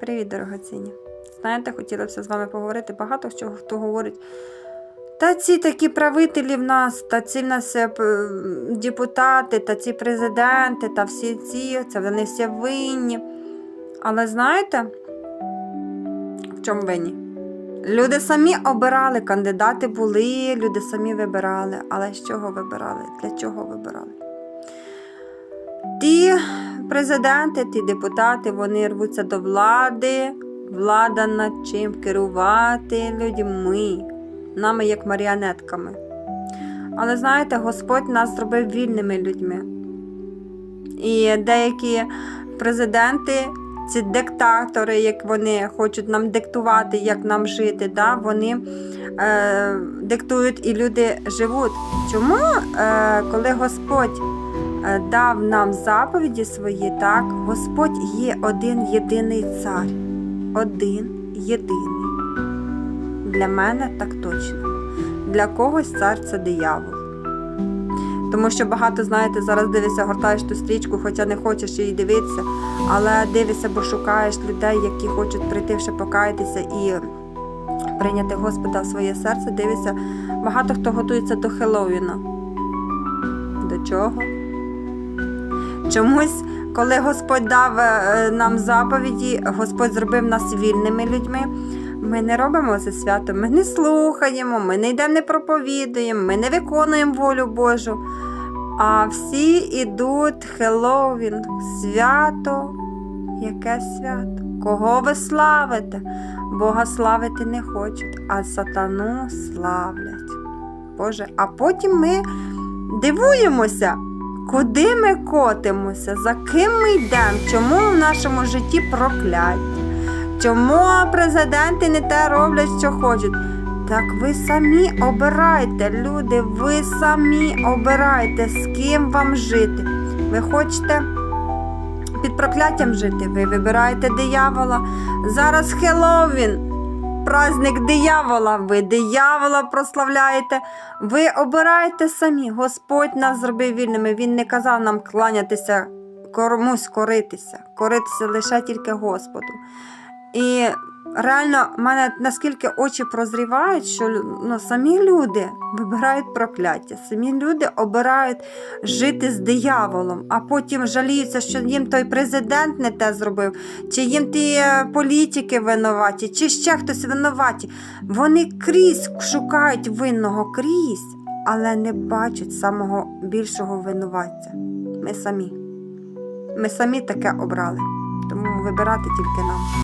Привіт, дорогоцінні. Знаєте, хотіла б з вами поговорити. Багато чого хто говорить. Та ці такі правителі в нас, та ці в нас е, депутати, та ці президенти, та всі ці, це вони всі винні. Але знаєте, в чому винні? Люди самі обирали, кандидати були, люди самі вибирали. Але з чого вибирали? Для чого вибирали? Ті президенти, ті депутати, вони рвуться до влади, влада над чим керувати людьми, нами як маріонетками. Але знаєте, Господь нас зробив вільними людьми. І деякі президенти, ці диктатори, як вони хочуть нам диктувати, як нам жити, да, вони е, диктують і люди живуть. Чому, е, коли Господь дав нам заповіді свої, так, Господь є один єдиний цар. Один єдиний. Для мене так точно. Для когось цар це диявол. Тому що багато, знаєте, зараз дивишся, гортаєш ту стрічку, хоча не хочеш її дивитися, але дивишся, бо шукаєш людей, які хочуть прийти ще покаятися і прийняти Господа в своє серце. Дивишся, багато хто готується до Хеллоуіна. До чого? Чомусь, коли Господь дав е, нам заповіді, Господь зробив нас вільними людьми. Ми не робимо це свято, ми не слухаємо, ми не йдемо, не проповідуємо, ми не виконуємо волю Божу. А всі ідуть Хеллоуін, свято, яке свято? Кого ви славите? Бога славити не хочуть, а сатану славлять. Боже, а потім ми дивуємося, куди ми котимося, за ким ми йдемо, чому в нашому житті прокляття. Чому президенти не те роблять, що хочуть? Так ви самі обирайте, люди, ви самі обирайте, з ким вам жити. Ви хочете під прокляттям жити, ви вибираєте диявола. Зараз Хеллоуін, праздник диявола, ви диявола прославляєте. Ви обираєте самі. Господь нас зробив вільними. Він не казав нам кланятися комусь коритися, коритися лише тільки Господу. І реально, в мене наскільки очі прозрівають, що ну, самі люди вибирають прокляття, самі люди обирають жити з дияволом, а потім жаліються, що їм той президент не те зробив, чи їм ті е, політики винуваті, чи ще хтось винуваті. Вони крізь шукають винного крізь, але не бачать самого більшого винуватця. Ми самі. Ми самі таке обрали. Тому вибирати тільки нам.